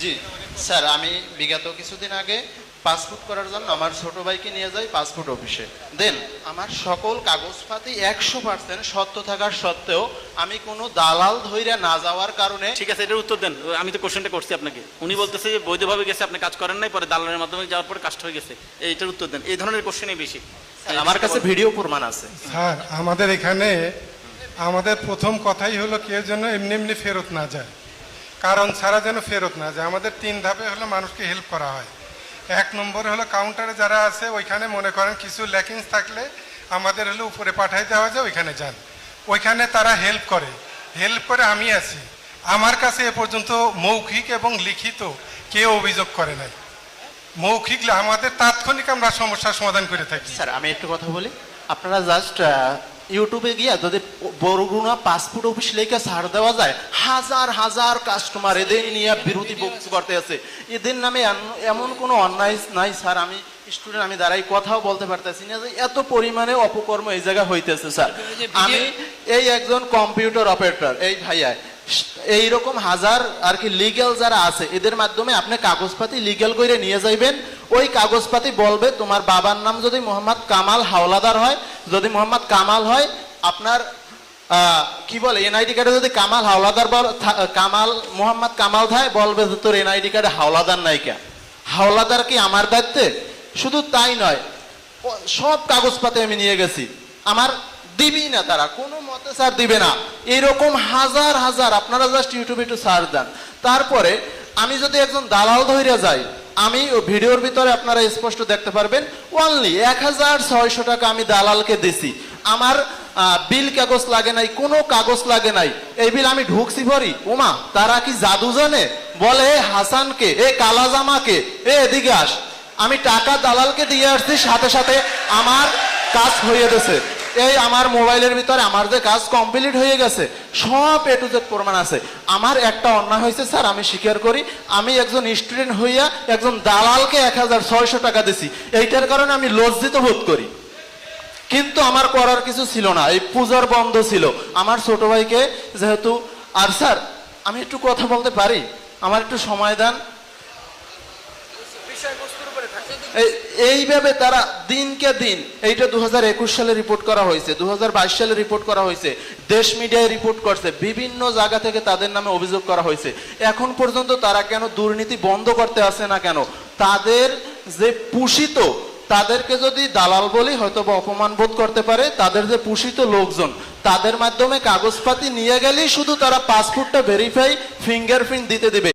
জি। Sir আমি বিগত কিছুদিন আগে পাসপোর্ট করার জন্য আমার ছোট ভাইকে নিয়ে যাই পাসপোর্ট অফিসে। দেন আমার সকল কাগজপাতি একশো পার্সেন্ট সত্য থাকার সত্ত্বেও আমি কোনো দালাল ধইরা না যাওয়ার কারণে ঠিক আছে এটার উত্তর দেন। আমি তো কোশ্চেনটা করছি আপনাকে। উনি বলতেছে যে বৈধভাবে গেছে আপনি কাজ করেন নাই পরে দালালের মাধ্যমে যাওয়ার পরে কাজটা হয়ে গেছে। এইটার উত্তর দেন। এই ধরনের কোশ্চেনই বেশি। স্যার, আমার কাছে ভিডিও প্রমাণ আছে। স্যার আমাদের এখানে আমাদের প্রথম কথাই হলো কেউ যেন এমনি এমনি ফেরত না যায়। কারণ ছাড়া যেন ফেরত না যায়। আমাদের তিন ধাপে হলো মানুষকে হেল্প করা হয়। এক নম্বরে হলো কাউন্টারে যারা আছে, ওইখানে মনে করেন কিছু ল্যাকিংস থাকলে আমাদের হলো উপরে পাঠাই দেওয়া যায়, ওইখানে যান। ওইখানে তারা হেল্প করে। হেল্প করে আমি আছি। আমার কাছে এ পর্যন্ত মৌখিক এবং লিখিত কেউ অভিযোগ করে নাই। মৌখিক আমাদের তাৎক্ষণিক আমরা সমস্যার সমাধান করে থাকি। স্যার, আমি একটু কথা বলি। আপনারা জাস্ট ইউটিউবে গিয়া যদি বরগুনা পাসপোর্ট অফিস লেখা ছাড় দেওয়া যায় হাজার হাজার কাস্টমার এদের নিয়ে বিরোধী বক্তব্য করতে আছে। এদের নামে এমন কোনো অন্যায় নাই স্যার আমি স্টুডেন্ট আমি দাঁড়াই কথাও বলতে পারতেছি না যে এত পরিমাণে অপকর্ম এই জায়গায় হইতেছে স্যার। আমি এই একজন কম্পিউটার অপারেটর এই ভাইয়া এই রকম হাজার আর কি লিগ্যাল যারা আছে, এদের মাধ্যমে আপনি কাগজপাতি লিগ্যাল করে নিয়ে যাইবেন। ওই কাগজপাতি বলবে, তোমার বাবার নাম যদি মোহাম্মদ কামাল হাওলাদার হয়, যদি মোহাম্মদ কামাল হয়, আপনার কি বলে, এনআইডি কার্ডে যদি কামাল হাওলাদার বল- কামাল, মোহাম্মদ কামাল থাকে, বলবে যে তোর এনআইডি কার্ডে হাওলাদার নাই কেন? হাওলাদার কি আমার দায়িত্বে? শুধু তাই নয় সব কাগজপাতি আমি নিয়ে গেছি। আমার দিবি না তারা, কোনো মতে স্যার দিবে না। এরকম হাজার হাজার, আপনারা জাস্ট ইউটিউবে একটু সার্চ দেন। তারপরে আমি যদি একজন দালাল ধরে যাই, আমি ভিডিওর ভিতরে আপনারা স্পষ্ট দেখতে পারবেন অনলি এক হাজার ছয়শো টাকা আমি দালালকে দিছি। আমার বিল কাগজ লাগে নাই, কোনো কাগজ লাগে নাই। এই বিল আমি ঢুকছি ভরি। ওমা তারা কি জাদু জানে? বলে, এ হাসানকে, এ কালাজামাকে, এ এদিকে আস। আমি টাকা দালালকে দিয়ে আসছি, সাথে সাথে আমার কাজ হয়ে গেছে। এই আমার মোবাইলের ভিতরে আমার যে কাজ কমপ্লিট হয়ে গেছে, সব এ টু জেড প্রমাণ আছে। আমার একটা অন্যায় হয়েছে, স্যার, আমি স্বীকার করি, আমি একজন স্টুডেন্ট হইয়া একজন দালালকে এক হাজার ছয়শো টাকা দিছি। এইটার কারণে আমি লজ্জিত বোধ করি। কিন্তু আমার করার কিছু ছিল না, এই পূজার বন্ধ ছিল। আমার ছোট ভাইকে যেহেতু, আর স্যার, আমি একটু কথা বলতে পারি? আমার একটু সময় দেন। এই- এইভাবে তারা দিনকে দিন, এইটা দু হাজার একুশ সালে রিপোর্ট করা হয়েছে দু হাজার বাইশ সালে রিপোর্ট করা হয়েছে, দেশ মিডিয়ায় রিপোর্ট করছে, বিভিন্ন জায়গা থেকে তাদের নামে অভিযোগ করা হয়েছে। এখন পর্যন্ত তারা কেন দুর্নীতি বন্ধ করতে আসে না কেন? তাদের যে পুষিত, তাদেরকে যদি দালাল বলি হয়তো বা অপমান বোধ করতে পারে, তাদের যে পুষিত লোকজন, তাদের মাধ্যমে কাগজপাতি নিয়ে গেলেই শুধু তারা পাসপোর্টটা ভেরিফাই ফিঙ্গারপ্রিন্ট দিতে দেবে।